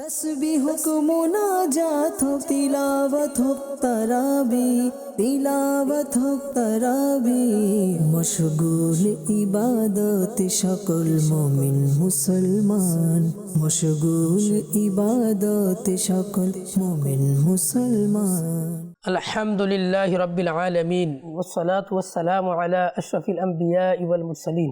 তসবিহ মুনাজাত তিলাওয়াত তারাবি মশগুল ইবাদত সকল মুমিন মুসলমান। মশগুল ইবাদত সকল মুমিন মুসলমান। আলহামদুলিল্লাহি রাব্বিল আলামিন। ওয়াস সালাতু ওয়াস সালামু আলা আশরাফিল আমবিয়া ওয়াল মুরসালিন।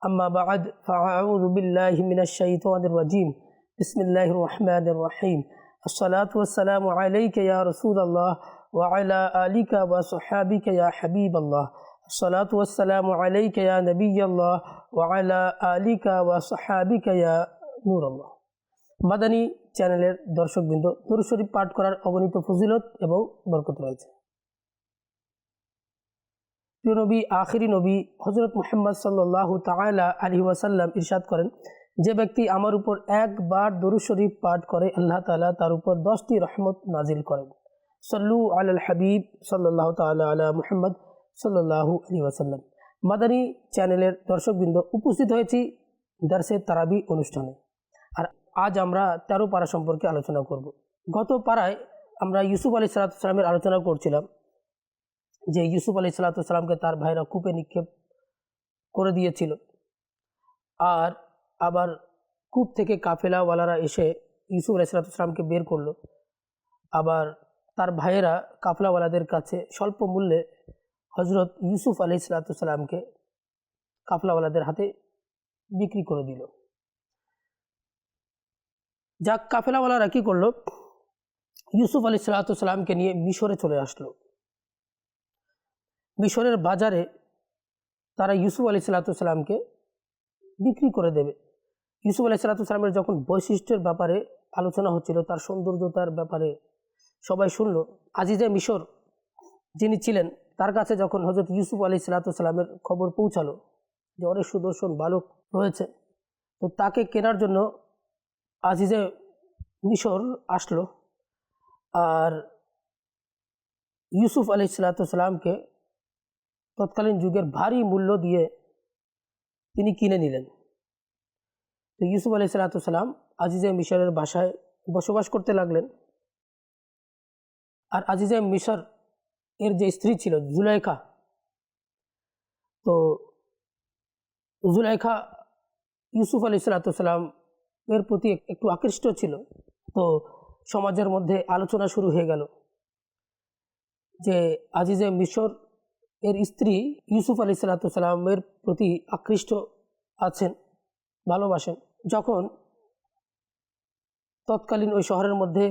আম্মা বা'দ, ফাআউযু বিল্লাহি মিনাশ শাইতানির রাজীম। বিসমিল্লাহ রহমান রহিম আসসালাত ওয়াসালাম আলাইকে ইয়া রসুল আল্লাহ ওয়ালা আলিকা ওয়া সোহাবিকা ইয়া হাবিব আল্লাহ আসসালাত ওয়াসালাম আলাইকে ইয়া নবী আল্লাহ ওয়ালা আলিকা ওয়া সোহাবিকা ইয়া নূর আল্লাহ মাদানী চ্যানেলের দর্শকবৃন্দ নুর শরীফ পাঠ করার অগণিত ফজিলত এবং বরকত রয়েছে। প্রিয় নবী, আখিরি নবী হজরত মোহাম্মদ সাল্লাহ তালা আলী ইরশাদ করেন যে ব্যক্তি আমার উপর একবার দরুদ শরীফ পাঠ করে, আল্লাহ তাআলা তার উপর দশটি রহমত নাজিল করেন। সল্লু আল হাবিব সাল্লাহ তাআলা আলা মুহাম্মদ সাল্লাহু আলী ওয়াসাল্লাম। মাদানী চ্যানেলের দর্শকবৃন্দ উপস্থিত হয়েছি দার্সে তারাবি অনুষ্ঠানে। আর আজ আমরা তেরো পাড়া সম্পর্কে আলোচনা করব। গত পাড়ায় আমরা ইউসুফ আলী সালাতামের আলোচনা করছিলাম, যে ইউসুফ আলী সালাতামকে তার ভাইরা কূপে নিক্ষেপ করে দিয়েছিল। আর আবার কূপ থেকে কাফেলাওয়ালারা এসে ইউসুফ আলী সালাতামকে বের করল। আবার তার ভাইয়েরা কাফলাওয়ালাদের কাছে স্বল্প মূল্যে হজরত ইউসুফ আলি সালাতামকে কাফলাওয়ালাদের হাতে বিক্রি করে দিল। যাক, কাফেলাওয়ালারা কী করল? ইউসুফ আলি সালাতামকে নিয়ে মিশরে চলে আসলো। মিশরের বাজারে তারা ইউসুফ আলি সালাতামকে বিক্রি করে দেবে। ইউসুফ আলী সালাতামের যখন বৈশিষ্ট্যের ব্যাপারে আলোচনা হচ্ছিল, তার সৌন্দর্যতার ব্যাপারে সবাই শুনল। আজিজে মিশর যিনি ছিলেন, তার কাছে যখন হজরত ইউসুফ আলী সালাতামের খবর পৌঁছালো যে অনেক সুদর্শন বালক রয়েছে, তো তাকে কেনার জন্য আজিজে মিশর আসলো আর ইউসুফ আলি সালাতামকে তৎকালীন যুগের ভারী মূল্য দিয়ে তিনি কিনে নিলেন। তো ইউসুফ আলি সালাতাম আজিজে মিশরের বাসায় বসবাস করতে লাগলেন। আর আজিজে মিশর এর যে স্ত্রী ছিল জুলাইখা, তো জুলাইখা ইউসুফ আলি সালাতাম এর প্রতি একটু আকৃষ্ট ছিল। তো সমাজের মধ্যে আলোচনা শুরু হয়ে গেল যে আজিজে মিশর এর স্ত্রী ইউসুফ আলি সাল্লাতামের প্রতি আকৃষ্ট আছেন, ভালোবাসেন। যখন তৎকালীন ওই শহরের মধ্যে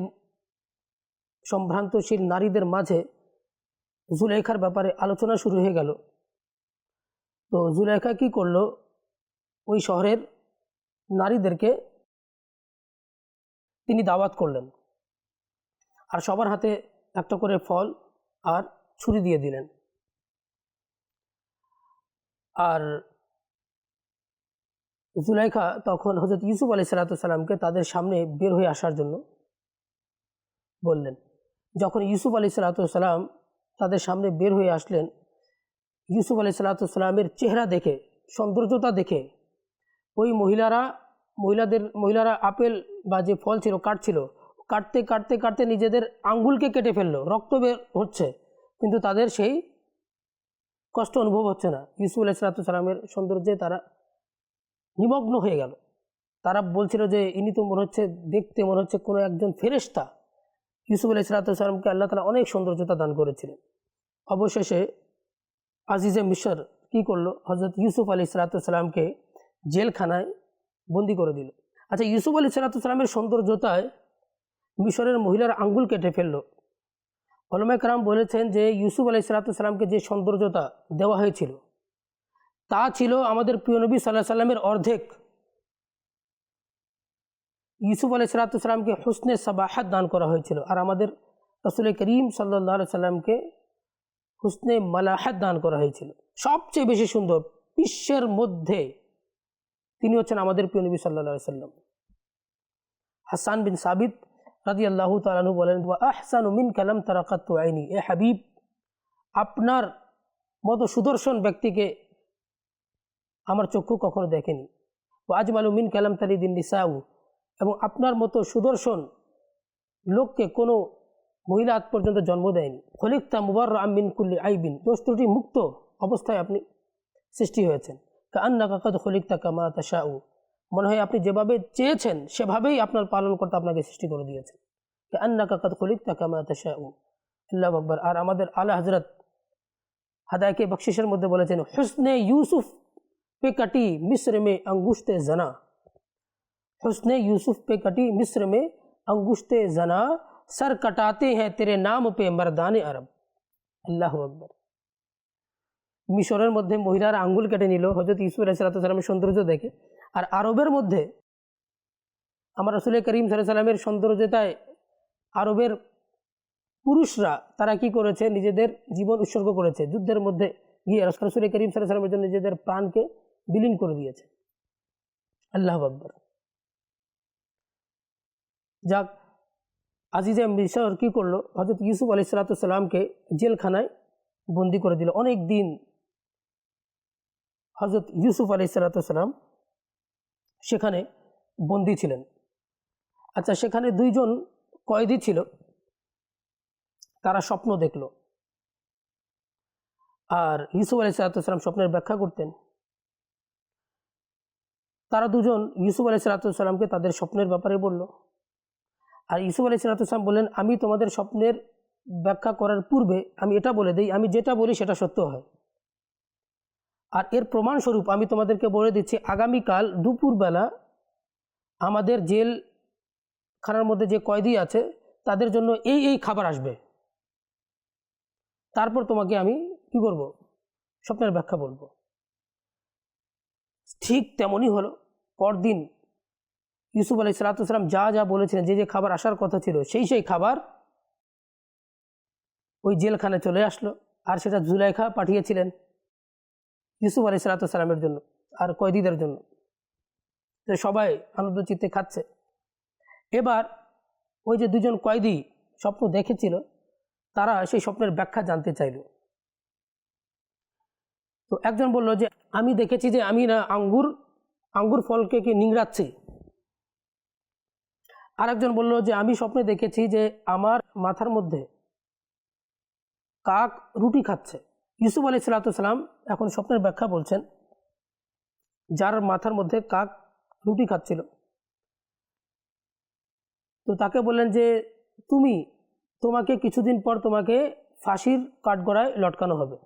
সম্ভ্রান্তশীল নারীদের মাঝে জুলেখার ব্যাপারে আলোচনা শুরু হয়ে গেল, তো জুলেখা কি করল? ওই শহরের নারীদেরকে তিনি দাওয়াত করলেন আর সবার হাতে একটা করে ফল আর ছুরি দিয়ে দিলেন। আর জুলাইখা তখন হজরত ইউসুফ আলি সালাতামকে তাদের সামনে বের হয়ে আসার জন্য বললেন। যখন ইউসুফ আলি সালাতাম তাদের সামনে বের হয়ে আসলেন, ইউসুফ আলি সালাতামের চেহারা দেখে, সৌন্দর্যতা দেখে ওই মহিলারা, মহিলাদের, মহিলারা আপেল বা যে ফল ছিল, কাটছিল, কাটতে কাটতে কাটতে নিজেদের আঙ্গুলকে কেটে ফেলল, রক্ত বের হচ্ছে। কিন্তু তাদের সেই কষ্ট অনুভব হচ্ছে না। ইউসুফ আলাইসালামের সৌন্দর্যে তারা নিমগ্ন হয়ে গেল। তারা বলছিল যে, ইনি তো মনে হচ্ছে, দেখতে মনে হচ্ছে কোনো একজন ফেরেস্তা ইউসুফ আলাইসালামকে আল্লাহ তালা অনেক সৌন্দর্যতা দান করেছিলেন। অবশেষে আজিজে মিশর কি করল? হজরত ইউসুফ আলী সালাতামকে জেলখানায় বন্দি করে দিল। আচ্ছা ইউসুফ আলী সালাতামের সৌন্দর্যতায় মিশরের মহিলার আঙ্গুল কেটে ফেলল। হলমায় কালাম বলেছেন যে, ইউসুফ আলাই সালাতামকে যে সৌন্দর্যতা দেওয়া হয়েছিল তা ছিল আমাদের প্রিয় নবী সাল্লাহ সাল্লামের অর্ধেক। ইউসুফ আলাই সালাতামকে হুসনে সাবাহাত দান করা হয়েছিল আর আমাদের রসুল করিম সাল্লাহ সাল্লামকে হুসনে মালাহাত দান করা হয়েছিল। সবচেয়ে বেশি সুন্দর বিশ্বের মধ্যে তিনি হচ্ছেন আমাদের প্রিয় নবী সাল্লা সাল্লাম হাসান বিন সাবিত রাজি আল্লাহ তালু বলেন আহসান মিন কালাম তারাকাত আইনি। এ হাবিব, আপনার মতো সুদর্শন ব্যক্তিকে আমার চক্ষু কখনো দেখেনি। ও আজমালু মিন কালাম তালিদিন নিসাউ। এবং আপনার মতো সুদর্শন লোককে কোনো মহিলা আজ পর্যন্ত জন্ম দেয়নি। খলিকতা মুবার আমিন কুল্লি আইবিন। দোষ ত্রুটি মুক্ত অবস্থায় আপনি সৃষ্টি হয়েছেন। কান্না কাকাদ খলিকতা কামা তাশাউ। মনে হয় আপনি যেভাবে চেয়েছেন, সেভাবেই আপনার পালন করতে আপনাকে সৃষ্টি করে দিয়েছেন। কান্না কাকাদ খলিকতা কামা তাশাউ। আল্লাহ আকবর। আর আমাদের আলা হজরত হাদায়কে বকশিসের মধ্যে বলেছেন, হুসনে ইউসুফ पे कटी मिस्र में अंगुश्त जना हुस्न यूसुफ पे कटी मिस्र में अंगुश्त जना सर कटाते हैं तेरे नाम पे मर्दान अरब আল্লাহ আকবর মিশরের মধ্যে মহিলারা আঙ্গুল কেটে নিল হজরত ইসুফ আলাইসালামের সৌন্দর্য দেখে আর আরবের মধ্যে আমার রসুল করিম সাল্লামের সৌন্দর্যতায় আরবের পুরুষরা তারা কি করেছে নিজেদের জীবন উৎসর্গ করেছে যুদ্ধের মধ্যে গিয়ে রসুল করিম সাল্লামের জন্য নিজেদের প্রাণকে বিলীন করে দিয়েছে। আল্লাহ আকবর। যাক, আজিজে মিশর কি করল? হজরত ইউসুফ আলি সালাতামকে জেলখানায় বন্দি করে দিল। অনেক দিন হজরত ইউসুফ আলি সালাতাম সেখানে বন্দি ছিলেন। আচ্ছা সেখানে দুইজন কয়েদি ছিল। তারা স্বপ্ন দেখল। আর ইউসুফ আলি সালাতাম স্বপ্নের ব্যাখ্যা করতেন তারা দুজন ইউসুফ আলি সালাতামকে তাদের স্বপ্নের ব্যাপারে বলল। আর ইউসুফ আলি সালাতাম বললেন, আমি তোমাদের স্বপ্নের ব্যাখ্যা করার পূর্বে আমি এটা বলে দিই, আমি যেটা বলি সেটা সত্য হয়। আর এর প্রমাণস্বরূপ আমি তোমাদেরকে বলে দিচ্ছি, আগামীকাল দুপুরবেলা আমাদের জেল খানার মধ্যে যে কয়েদি আছে, তাদের জন্য এই এই খাবার আসবে। তারপর তোমাকে আমি কি করব? স্বপ্নের ব্যাখ্যা বলব। ঠিক তেমনই হলো। পরদিন ইউসুফ আলাই সালাতাম যা যা বলেছিলেন, যে যে খাবার আসার কথা ছিল, সেই সেই খাবার ওই জেলখানে চলে আসলো আর সেটা জুলাইখা পাঠিয়েছিলেন ইউসুফ আলাই সালাতামের জন্য আর কয়েদিদের জন্য। তো সবাই আনন্দ চিত্তে খাচ্ছে। এবার ওই যে দুজন কয়েদি স্বপ্ন দেখেছিল, তারা সেই স্বপ্নের ব্যাখ্যা জানতে চাইল। তো একজন বলল যে, আমি দেখেছি যে আমি না আঙ্গুর আঙ্গুর ফলকে কি নিংড়াচ্ছি? আরেকজন বলল যে, আমি স্বপ্নে দেখেছি যে আমার মাথার মধ্যে কাক রুটি খাচ্ছে। ইউসুফ আলি সালাতাম এখন স্বপ্নের ব্যাখ্যা বলছেন, যার মাথার মধ্যে কাক রুটি খাচ্ছিল। তো তাকে বললেন যে, তুমি তোমাকে কিছুদিন পর তোমাকে ফাঁসির কাঠগড়ায় লটকানো হবে।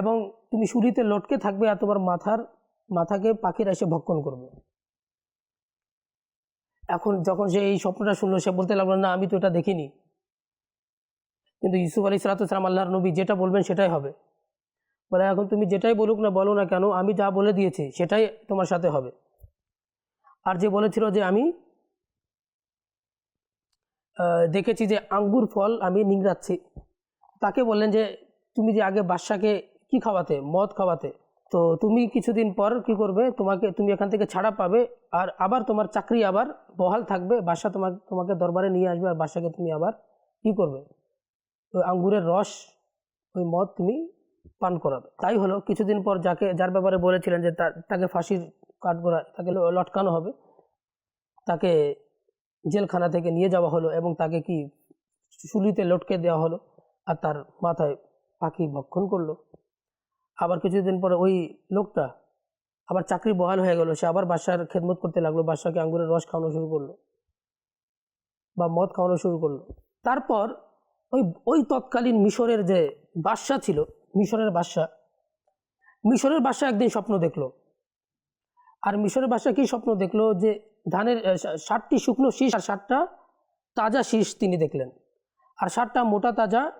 এবং তুমি শুলিতে লটকে থাকবে আর তোমার মাথার, মাথাকে পাখিরা এসে ভক্ষণ করবে। এখন যখন সে এই স্বপ্নটা শুনলো, সে বলতে লাগল, না, আমি তো এটা দেখিনি। কিন্তু ইউসুফ আলী সালাতাম আল্লাহর নবী যেটা বলবেন সেটাই হবে। বলে, এখন তুমি যেটাই বলুক না বলো না কেন, আমি যা বলে দিয়েছি, সেটাই তোমার সাথে হবে। আর যে বলেছিল যে আমি দেখেছি যে আঙ্গুর ফল আমি নিংড়াচ্ছি, তাকে বললেন যে, তুমি যে আগে বাদশাকে কি খাওয়াতে? মদ খাওয়াতে। তো তুমি কিছুদিন পর কি করবে? তোমাকে, তুমি এখান থেকে ছাড়া পাবে আর আবার তোমার চাকরি আবার বহাল থাকবে। বাসা তোমাকে তোমাকে দরবারে নিয়ে আসবে আর বাসাকে তুমি আবার কি করবে? ওই আঙ্গুরের রস, ওই মদ তুমি পান করাবে। তাই হলো কিছুদিন পর যাকে, যার ব্যাপারে বলেছিলেন যে তাকে ফাঁসির কাঠগোড়া তাকে লটকানো হবে। তাকে জেলখানা থেকে নিয়ে যাওয়া হলো এবং তাকে কি শুলিতে লটকে দেওয়া হলো আর তার মাথায় পাখি ভক্ষণ করল। আবার কিছুদিন পরে ওই লোকটা আবার চাকরি বহাল হয়ে গেল। সে আবার বাসার খেদমত করতে লাগল, বাসাকে আঙ্গুরের রস খাওয়ানো শুরু করল বা মদ খাওয়ানো শুরু করল। তারপর ওই ওই তৎকালীন মিশরের যে বাদশা ছিল, মিশরের বাদশা মিশরের বাদশা একদিন স্বপ্ন দেখল। আর মিশরের বাদশা কি স্বপ্ন দেখল? যে ধানের ষাটটি শুকনো শীষ আর ষাটটা তাজা শীষ তিনি দেখলেন। আর ষাটটা মোটা তাজা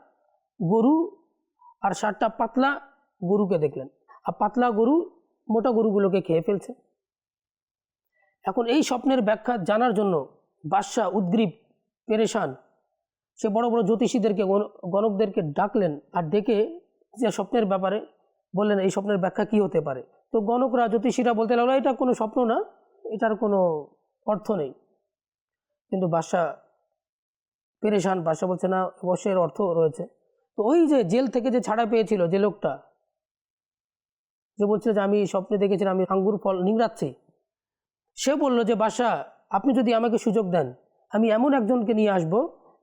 গরু আর ষাটটা পাতলা গরুকে দেখলেন। আর পাতলা গরু মোটা গরুগুলোকে খেয়ে ফেলছে। এখন এই স্বপ্নের ব্যাখ্যা জানার জন্য বাদশাহ উদ্গ্রীব পেরেশান, সে বড় বড় জ্যোতিষীদেরকে গণকদেরকে ডাকলেন আর ডেকে যে স্বপ্নের ব্যাপারে বললেন, এই স্বপ্নের ব্যাখ্যা কি হতে পারে? তো গণকরা, জ্যোতিষীরা বলতে লাগল, এটা কোনো স্বপ্ন না, এটার কোনো অর্থ নেই। কিন্তু বাদশাহ পেরেশান, বাদশাহ বলছে, না, অবশ্যই অর্থ রয়েছে। তো ওই যে জেল থেকে যে ছাড়া পেয়েছিল যে লোকটা যে বলছিল যে আমি স্বপ্নে দেখেছিলাম, আমি আঙ্গুর ফল নিংড়াচ্ছি। সে বলল যে বাসা আপনি যদি আমাকে সুযোগ দেন, আমি এমন একজনকে নিয়ে আসব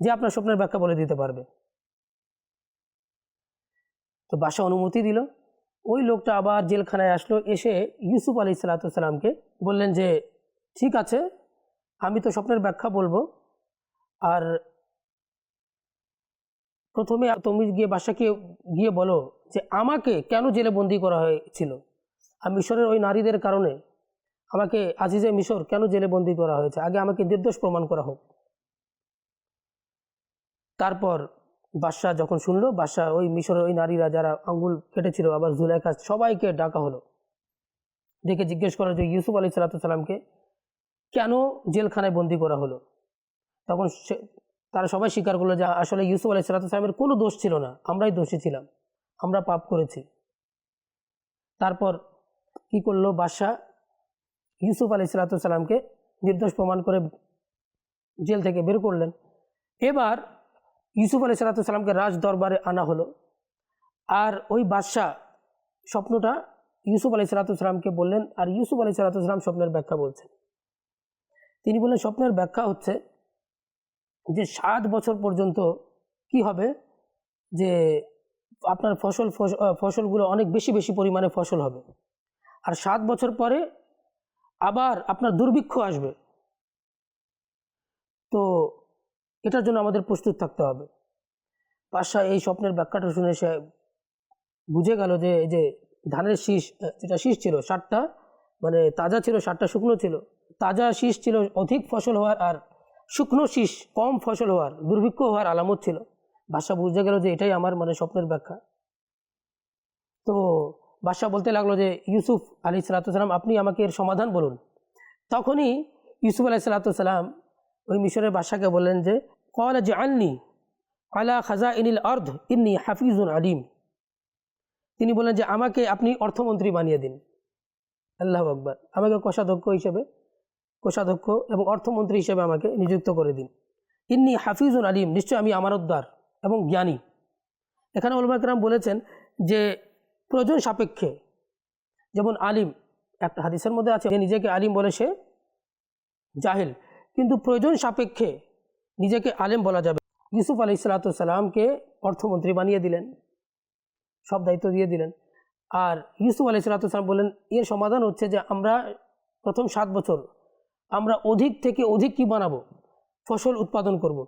যে আপনার স্বপ্নের ব্যাখ্যা বলে দিতে পারবে। তো বাসা অনুমতি দিল। ওই লোকটা আবার জেলখানায় আসলো, এসে ইউসুফ আলি সালাতামকে বললেন যে, ঠিক আছে, আমি তো স্বপ্নের ব্যাখ্যা বলব, আর প্রথমে তুমি গিয়ে বাসাকে গিয়ে বলো যে আমাকে কেন জেলে বন্দি করা হয়েছিল? আর মিশরের ওই নারীদের কারণে আমাকে আজিজে মিশর কেন জেলে বন্দি করা হয়েছে? আগে আমাকে নির্দোষ প্রমাণ করা হোক। তারপর বাদশাহ যখন শুনলো বাদশাহ ওই মিশরের ওই নারীরা যারা আঙ্গুল কেটেছিল, আবার জুলাইকা সবাইকে ডাকা হলো। ডেকে জিজ্ঞেস করা যে ইউসুফ আলী সাল্লাতামকে কেন জেলখানায় বন্দি করা হলো? তখন তারা সবাই স্বীকার করল যে আসলে ইউসুফ আলী সাল্লাতামের কোনো দোষ ছিল না, আমরাই দোষী ছিলাম, আমরা পাপ করেছি। তারপর কি করল বাদশাহ? ইউসুফ আলী সাল্লাতামকে নির্দোষ প্রমাণ করে জেল থেকে বের করলেন। এবার ইউসুফ আলী সাল্লাতামকে রাজ দরবারে আনা হলো। আর ওই বাদশাহ স্বপ্নটা ইউসুফ আলী সাল্লাতামকে বললেন, আর ইউসুফ আলী সাল্লাতাম স্বপ্নের ব্যাখ্যা বলছেন। তিনি বললেন, স্বপ্নের ব্যাখ্যা হচ্ছে যে সাত বছর পর্যন্ত কি হবে? যে আপনার ফসল ফসলগুলো অনেক বেশি বেশি পরিমাণে ফসল হবে। আর সাত বছর পরে আবার আপনার দুর্ভিক্ষ আসবে। তো এটার জন্য আমাদের প্রস্তুত থাকতে হবে। বাদশাহ এই স্বপ্নের ব্যাখ্যাটা শুনে সে বুঝে গেল যে এই যে ধানের শীষ যেটা শীষ ছিল ষাটটা মানে তাজা ছিল ষাটটা শুকনো ছিল। তাজা শীষ ছিল, অধিক ফসল হওয়ার আর শুকনো শীষ, কম ফসল হওয়ার, দুর্ভিক্ষ হওয়ার আলামত ছিল। বাদশাহ বুঝতে গেল যে এটাই আমার মানে স্বপ্নের ব্যাখ্যা। তো বাদশাহ বলতে লাগল যে, ইউসুফ আলী সালাতাম আপনি আমাকে এর সমাধান বলুন। তখনই ইউসুফ আলাই সালাতাম ওই মিশরের বাদশাকে বললেন যে কল যে আননি আলা খাজা ইনিল অর্ধ ইন্নি হাফিজুন আলিম। তিনি বললেন যে, আমাকে আপনি অর্থমন্ত্রী বানিয়ে দিন। আল্লাহ আকবর। আমাকে কোষাধ্যক্ষ হিসেবে কোষাধ্যক্ষ এবং অর্থমন্ত্রী হিসেবে আমাকে নিযুক্ত করে দিন। ইন্নি হাফিজুন আলিম নিশ্চয় আমি আমারতদার এবং জ্ঞানী। এখানে উলমাকরাম বলেছেন যে, প্রয়োজন সাপেক্ষে। যেমন আলিম, একটা হাদিসের মধ্যে আছে নিজেকে আলিম বলে সে জাহিল, কিন্তু প্রয়োজন সাপেক্ষে নিজেকে আলেম বলা যাবে। ইউসুফ আলি সালাতামকে অর্থমন্ত্রী বানিয়ে দিলেন, সব দায়িত্ব দিয়ে দিলেন। আর ইউসুফ আলি সালাতাম বললেন, এর সমাধান হচ্ছে যে আমরা প্রথম সাত বছর আমরা অধিক থেকে অধিক কি বানাবো ফসল উৎপাদন করব।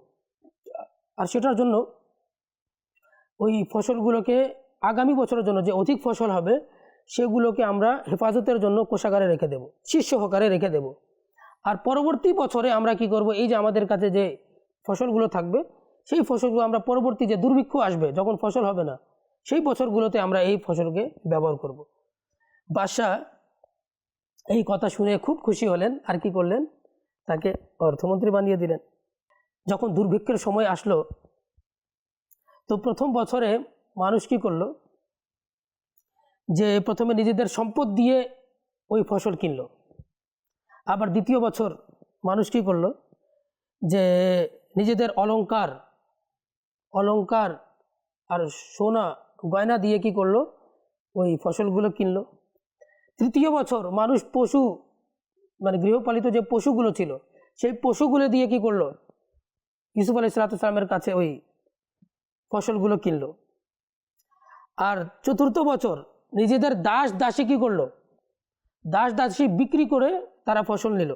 আর সেটার জন্য ওই ফসলগুলোকে আগামী বছরের জন্য যে অধিক ফসল হবে, সেগুলোকে আমরা হেফাজতের জন্য কোষাগারে রেখে দেব, শীর্ষ সহকারে রেখে দেব আর পরবর্তী বছরে আমরা কি করব এই যে আমাদের কাছে যে ফসলগুলো থাকবে, সেই ফসলগুলো আমরা পরবর্তী যে দুর্ভিক্ষ আসবে, যখন ফসল হবে না, সেই বছরগুলোতে আমরা এই ফসলকে ব্যবহার করব। বাদশাহ এই কথা শুনে খুব খুশি হলেন। আর কি করলেন? তাকে অর্থমন্ত্রী বানিয়ে দিলেন। যখন দুর্ভিক্ষের সময় আসলো, তো প্রথম বছরে মানুষ কি করল? যে প্রথমে নিজেদের সম্পদ দিয়ে ওই ফসল কিনলো। আবার দ্বিতীয় বছর মানুষ কি করল? যে নিজেদের অলংকার অলংকার আর সোনা গয়না দিয়ে কি করল? ওই ফসলগুলো কিনলো। তৃতীয় বছর মানুষ পশু মানে গৃহপালিত যে পশুগুলো ছিল, সেই পশুগুলো দিয়ে কি করল? ইউসুফ আলি সালাতামের কাছে ওই ফসলগুলো কিনলো। আর চতুর্থ বছর নিজেদের দাস দাসী কি করল? দাস দাসী বিক্রি করে তারা ফসল নিল।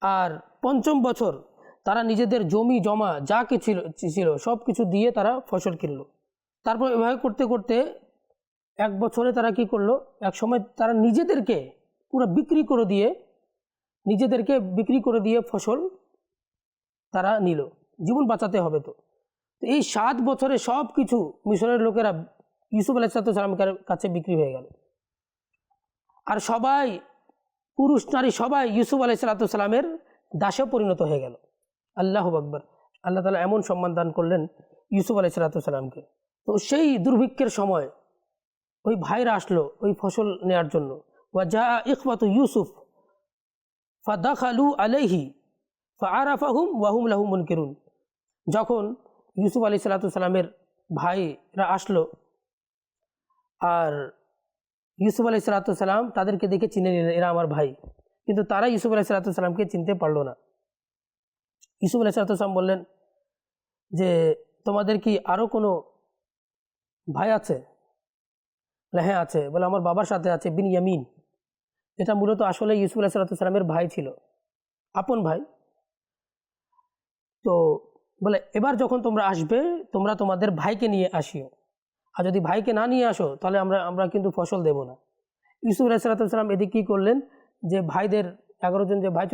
আর পঞ্চম বছর তারা নিজেদের জমি, জমা, যা কি ছিল ছিল সব কিছু দিয়ে তারা ফসল কিনলো। তারপর এভাবে করতে করতে এক বছরে তারা কি করল? এক সময় তারা নিজেদেরকে পুরো বিক্রি করে দিয়ে, নিজেদেরকে বিক্রি করে দিয়ে ফসল তারা নিল। জীবন বাঁচাতে হবে তো। এই সাত বছরে সব কিছু মিশরের লোকেরা ইউসুফ আলাইসালামের কাছে বিক্রি হয়ে গেল। আর সবাই, পুরুষ, নারী সবাই ইউসুফ আলাইসালামের দাসে পরিণত হয়ে গেল। আল্লাহ আকবর। আল্লাহ তালা এমন সম্মান দান করলেন ইউসুফ আলাইসালামকে তো সেই দুর্ভিক্ষের সময় ওই ভাইরা আসলো ওই ফসল নেয়ার জন্য। ওয়াজা ইকবাত ইউসুফ, ফাদাখালু আলাইহি ফারাফাহুম ওয়াহুম লাহু মুনকিরুন। যখন ইউসুফ আলী সাল্লামের ভাইরা আসলো, আর ইউসুফ আলী সাল্লাম তাদেরকে দেখে চিনে নিলেন, এরা আমার ভাই। কিন্তু তারা ইউসুফ আলাহ সাল্লাতামকে চিনতে পারল না। ইউসুফ আলাহ সাল্লাতাম বললেন যে, তোমাদের কি আরও কোনো ভাই আছে? বলে হ্যাঁ আছে। বলে, আমার বাবার সাথে আছে বিন ইয়ামিন এটা মূলত আসলে ইউসুফ আলাহ সাল্লাতামের ভাই ছিল। আপন ভাই। তো বলে, এবার যখন তোমরা আসবে, তোমরা তোমাদের ভাইকে নিয়ে আসিও। আর যদি ভাইকে না নিয়ে আসো, তাহলে আমরা আমরা কিন্তু ফসল দেব না। ইউসুফ আলাহ সাল্লাতাম এদিকে কী করলেন? যে ভাইদের, এগারো জন যে ভাই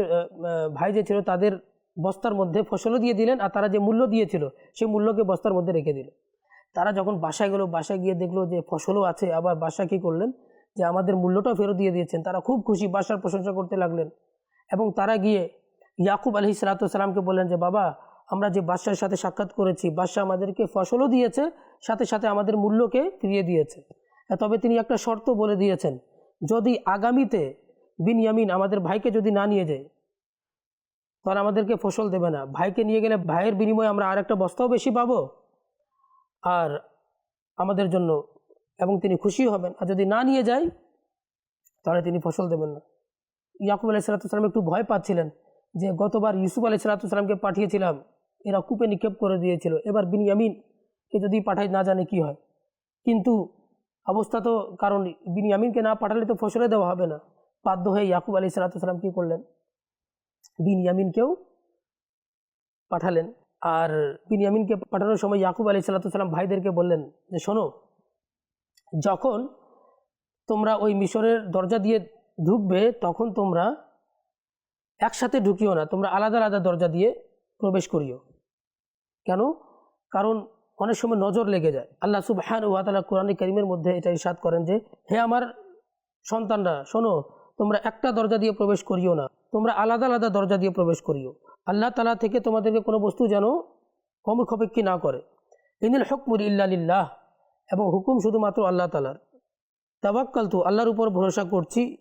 ভাই যে ছিল, তাদের বস্তার মধ্যে ফসলও দিয়ে দিলেন, আর তারা যে মূল্য দিয়েছিল, সেই মূল্যকে বস্তার মধ্যে রেখে দিল। তারা যখন বাসায় গেলো, বাসায় গিয়ে দেখল যে ফসলও আছে, আবার বাসা কী করলেন? যে আমাদের মূল্যটাও ফেরত দিয়ে দিয়েছেন। তারা খুব খুশি, বাসার প্রশংসা করতে লাগলেন। এবং তারা গিয়ে ইয়াকুব আলহি সালাতামকে বললেন যে, বাবা, আমরা যে বাদশার সাথে সাক্ষাৎ করেছি বাদশাহ আমাদেরকে ফসলও দিয়েছে, সাথে সাথে আমাদের মূল্যকে ফিরিয়ে দিয়েছে। তবে তিনি একটা শর্ত বলে দিয়েছেন, যদি আগামীতে বিনিয়ামিন আমাদের ভাইকে যদি না নিয়ে যায়, তাহলে আমাদেরকে ফসল দেবে না। ভাইকে নিয়ে গেলে ভাইয়ের বিনিময়ে আমরা আর একটা বস্তাও বেশি পাবো? আর আমাদের জন্য এবং তিনি খুশি হবেন। আর যদি না নিয়ে যায়, তাহলে তিনি ফসল দেবেন না। ইয়াকুব আলাই সালাতাম একটু ভয় পাচ্ছিলেন যে, গতবার ইউসুফ আলাই সালাতামকে পাঠিয়েছিলাম, এরা কূপে নিক্ষেপ করে দিয়েছিল। এবার বিনিয়ামিনকে যদি পাঠাই না জানে কি হয়? কিন্তু অবস্থা তো, কারণ বিনিয়ামিনকে না পাঠালে তো ফসলে দেওয়া হবে না। বাধ্য হয়ে ইয়াকুব আলি সালাতাম কী করলেন? বিনিয়ামিনকেও পাঠালেন। আর বিনিয়ামিনকে পাঠানোর সময় ইয়াকুব আলী সাল্লাম ভাইদেরকে বললেন যে, শোনো, যখন তোমরা ওই মিশরের দরজা দিয়ে ঢুকবে, তখন তোমরা একসাথে ঢুকিও না, তোমরা আলাদা আলাদা দরজা দিয়ে প্রবেশ করিও। কেন? কারণ অনেক সময় নজর লেগে যায়। আল্লাহ সুবহান ওয়া তাআলা কোরআনে করিমের মধ্যে এটা ইরশাদ করেন যে, হে আমার সন্তানরা, শোনো, তোমরা একটা দরজা দিয়ে প্রবেশ করিও না, তোমরা আলাদা আলাদা দরজা দিয়ে প্রবেশ করিও। আল্লাহ তালা থেকে তোমাদেরকে কোনো বস্তু যেন অমুখাপেক্ষী না করে। ইনিল হকমুর ইল্লাহ এবং হুকুম শুধুমাত্র আল্লাহ তালার তাবাক্কাল তু আল্লাহর উপর ভরসা করছি।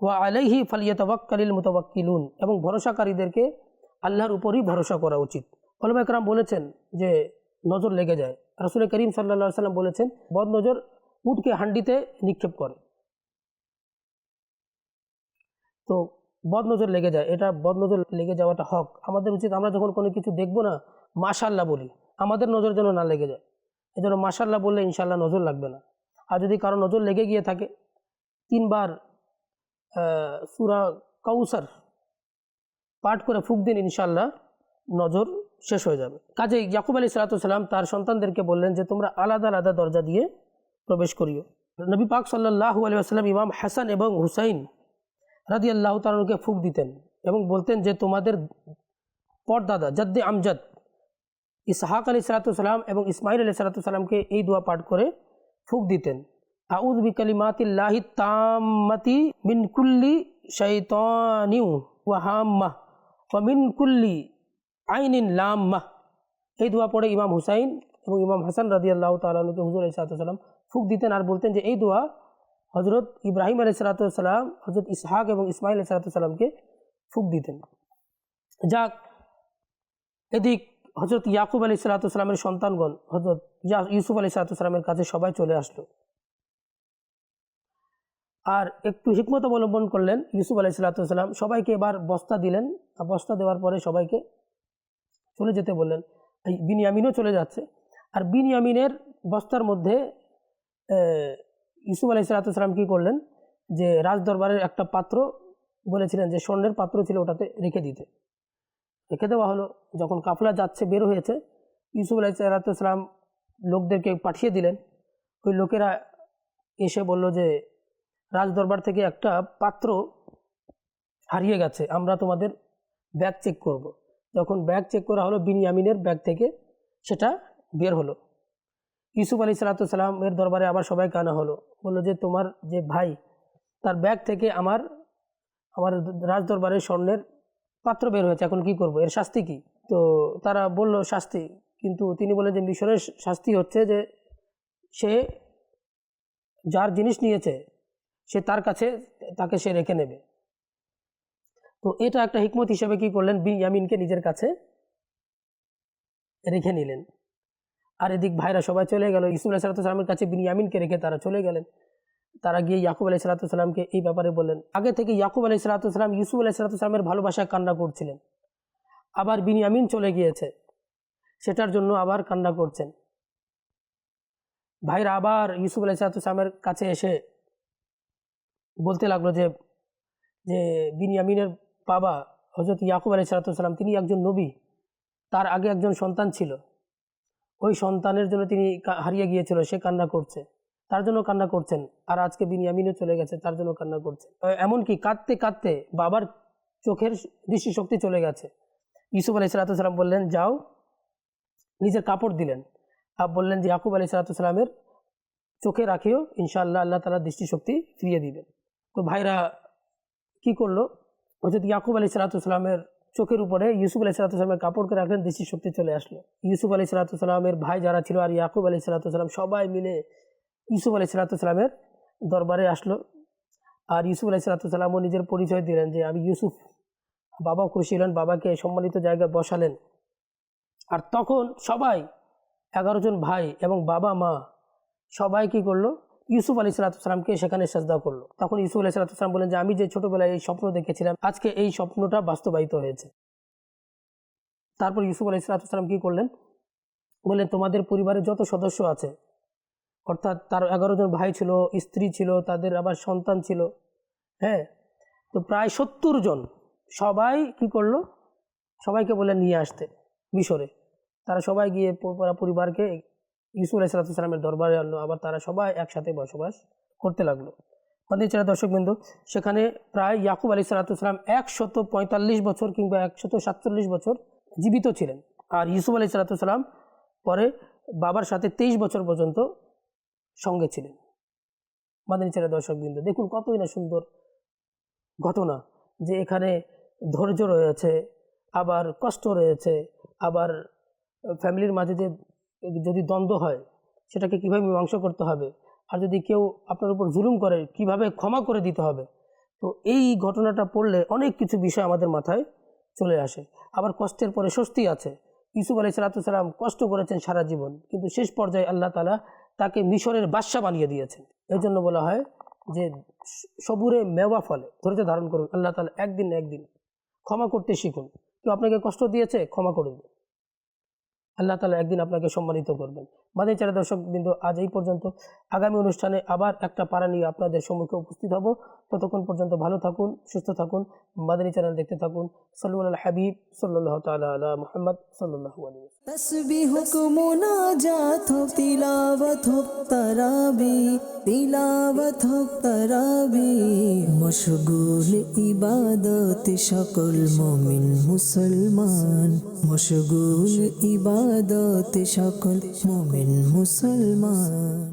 ওয়া আলাইহি ফালিয়া তাবাক্কালিল মুতাবাক্কিলুন এবং ভরসাকারীদেরকে আল্লাহর উপরই ভরসা করা উচিত। অলমা একরাম বলেছেন যে, নজর লেগে যায়। রসুল করিম সাল্লা সাল্লাম বলেছেন বদ নজর উটকে হান্ডিতে নিক্ষেপ করে। তো বদ নজর লেগে যায়। এটা বদ নজর লেগে যাওয়াটা হক। আমাদের উচিত আমরা যখন কোনো কিছু দেখব না মাশাল্লাহ বলি। আমাদের নজর যেন না লেগে যায়। এজন্য মাশাল্লাহ বললে ইনশাল্লাহ নজর লাগবে না। আর যদি কারও নজর লেগে গিয়ে থাকে, তিনবার সুরা কাউসার পাঠ করে ফুক দিন ইনশাল্লাহ নজর শেষ হয়ে যাবে। কাজে ইয়াকুব আলী সালাতাম তার সন্তানদেরকে বললেন যে, তোমরা আলাদা আলাদা দরজা দিয়ে প্রবেশ করিও। নবী পাক সাল্লাহ আলী আসসালাম ইমাম হাসান এবং হুসাইন রাদি আল্লাহ তালকে ফুক দিতেন এবং বলতেন যে, তোমাদের পরদাদা জদ্দে আমজাদ, ইসহাক আলী সালাতাম এবং ইসমাইল আলী সালাতামকে এই দোয়া পাঠ করে ফুক দিতেন। আউদ বিকালিমাতিল্লাহি তাম্মাতি মিন কুল্লি শৈতানিউ ওয়াহাম্মা ওয়া মিন কুল্লি আইনিন লাম্মাহ। এই দোয়া পড়ে ইমাম হুসাইন এবং ইমাম হাসান রাদি আল্লাহ তালকে হুজুর আলী সালাতাম ফুক দিতেন আর বলতেন যে, এই দোয়া হজরত ইব্রাহিম আলী সালাতাম হজরত ইসহাক এবং ইসমাইল আলী সালাতামকে ফুক দিতেন। যাক, এদিক হজরত ইয়াকুব আলী সালাতামের সন্তানগণ হজরত ইউসুফ আলী সালাতামের কাছে সবাই চলে আসলো। আর একটু হিকমত অবলম্বন করলেন ইউসুফ আলাই সাল্লাম সবাইকে এবার বস্তা দিলেন, আর বস্তা দেওয়ার পরে সবাইকে চলে যেতে বললেন। বিনিয়ামিনও চলে যাচ্ছে। আর বিনিয়ামিনের বস্তার মধ্যে ইউসুফ আলাই সাল্লাম কী করলেন? যে রাজদরবারের একটা পাত্র বলেছিলেন যে স্বর্ণের পাত্র ছিল ওটাতে রেখে দিতে। রেখে দেওয়া হলো। যখন কাফলা যাচ্ছে, বের হয়েছে, ইউসুফ আলাই সাল্লাম লোকদেরকে পাঠিয়ে দিলেন। ওই লোকেরা এসে বলল যে, রাজদরবার থেকে একটা পাত্র হারিয়ে গেছে, আমরা তোমাদের ব্যাগ চেক করব। যখন ব্যাগ চেক করা হলো, বিনিয়ামিনের ব্যাগ থেকে সেটা বের হলো। ইউসুফ আলী সালাতামের দরবারে আবার সবাইকে আনা হলো। বলল যে, তোমার যে ভাই, তার ব্যাগ থেকে আমার আমার রাজদরবারের স্বর্ণের পাত্র বের হয়েছে, এখন কি করব? এর শাস্তি কি? তো তারা বলল, শাস্তি। কিন্তু তিনি বললেন যে, মিশরের শাস্তি হচ্ছে যে, সে যার জিনিস নিয়েছে, সে তার কাছে, তাকে সে রেখে নেবে। তো এটা একটা হিকমত হিসেবে কি করলেন? বিন ইয়ামিনকে নিজের কাছে রেখে নিলেন। আর এদিক ভাইরা সবাই চলে গেল। ইসুল সালামের কাছে বিন ইয়ামিনকে রেখে তারা চলে গেলেন। তারা গিয়ে ইয়াকুব আলাই সালাতামকে এই ব্যাপারে বললেন, আগে থেকে ইয়াকুব আলাই সালাতাম ইউসুফ আলাই সালাতামের ভালোবাসায় কান্না করছিলেন। আবার বিনিয়ামিন চলে গিয়েছে। সেটার জন্য আবার কান্না করছেন। ভাইরা আবার ইউসুফ আলাই সালাতামের কাছে এসে বলতে লাগল যে যে বিনিয়ামিনের বাবা হজরত ইয়াকুব আলাই সালাতাম তিনি একজন নবী। তার আগে একজন সন্তান ছিল। ওই সন্তানের জন্য তিনি হারিয়ে গিয়েছিল, সে কান্না করছে। তার জন্য কান্না করছেন। আর আজকে বিনিয়ামিনও চলে গেছে, তার জন্য কান্না করছে। এমনকি কাঁদতে কাঁদতে বাবার চোখের দৃষ্টিশক্তি চলে গেছে। ইউসুফ আলাই সালাতাম বললেন, যাও। নিজের কাপড় দিলেন। আর বললেন যে, ইয়াকুব আলাই সালাতামের চোখে রাখিও, ইনশাআল্লাহ আল্লাহ তালা দৃষ্টিশক্তি ফিরিয়ে দিবেন। তো ভাইরা কি করল? হজরত ইয়াকুব আলি সালাতামের চোখের উপরে ইউসুফ আলী সালাতামের কাপড়কে রাখলেন দৃষ্টিশক্তি চলে আসলো। ইউসুফ আলী সালাতামের ভাই যারা ছিল আর ইয়াকুব আলী সালাতাম সবাই মিলে ইউসুফ আলী সালাতামের দরবারে আসলো। আর ইউসুফ আলী সালাতামও নিজের পরিচয় দিলেন যে, আমি ইউসুফ। বাবা খুশি হলেন, বাবাকে সম্মানিত জায়গায় বসালেন। আর তখন সবাই, এগারো জন ভাই এবং বাবা মা সবাই কি করল? ইউসুফ আলী সালাতামকে সেখানে সাজদা করল। তখন ইউসুফ আলী সালাতাম বলেন যে, আমি যে ছোটবেলায় এই স্বপ্ন দেখেছিলাম, আজকে এই স্বপ্নটা বাস্তবায়িত হয়েছে। তারপর ইউসুফ আলী সালাতাম কি করলেন? বললেন, তোমাদের পরিবারের যত সদস্য আছে, অর্থাৎ তার এগারো জন ভাই ছিল, স্ত্রী ছিল, তাদের আবার সন্তান ছিল হ্যাঁ তো প্রায় সত্তর জন সবাই কি করল? সবাইকে বলে নিয়ে আসতে মিশরে। তারা সবাই গিয়ে পরিবারকে ইউসুফ আলাইসালামের দরবারে আনলো আবার তারা সবাই একসাথে বসবাস করতে লাগল। আমাদের ছেলে দর্শকবৃন্দ সেখানে প্রায় ইয়াকুব আলী সালাতাম একশত পঁয়তাল্লিশ বছর কিংবা একশত সাতচল্লিশ বছর জীবিত ছিলেন। আর ইউসুফ আলী সালাতাম পরে বাবার সাথে তেইশ বছর পর্যন্ত সঙ্গে ছিলেন। মাদানী ছেলে দর্শকবৃন্দ দেখুন কতই না সুন্দর ঘটনা যে এখানে ধৈর্য রয়েছে, আবার কষ্ট রয়েছে, আবার ফ্যামিলির মাঝে যে যদি দ্বন্দ্ব হয়, সেটাকে কীভাবে মীমাংসা করতে হবে? আর যদি কেউ আপনার উপর জুলুম করে, কীভাবে ক্ষমা করে দিতে হবে? তো এই ঘটনাটা পড়লে অনেক কিছু বিষয় আমাদের মাথায় চলে আসে। আবার কষ্টের পরে স্বস্তি আছে। ইউসুফ আলাই সালাতাম কষ্ট করেছেন সারা জীবন, কিন্তু শেষ পর্যায়ে আল্লাহ তালা তাকে মিশরের বাদশা বানিয়ে দিয়েছেন। এই জন্য বলা হয় যে সবুরে মেওয়া ফলে, ধৈর্য ধারণ করুন। আল্লাহ তালা একদিন একদিন ক্ষমা করতে শিখুন। কেউ আপনাকে কষ্ট দিয়েছে, ক্ষমা করে দিন। আল্লাহ তালা একদিন আপনাকে সম্মানিত করবেন। মাদের চারা দর্শক বিন্দু আজ এই পর্যন্ত আগামী অনুষ্ঠানে আবার একটা পাড়া নিয়ে আপনাদের সম্মুখে উপস্থিত হব। ততক্ষণ পর্যন্ত ভালো থাকুন, সুস্থ থাকুন, মাদানী চ্যানেল দেখতে থাকুন। সাল্লাহ আল হাবিব সাল্লাহ তালা আলা মোহাম্মদ সাল্লাহ মশগুল ইবাদত সকল মমিন মুসলমান, মশগুল ইবাদত সকল মমিন মুসলমান।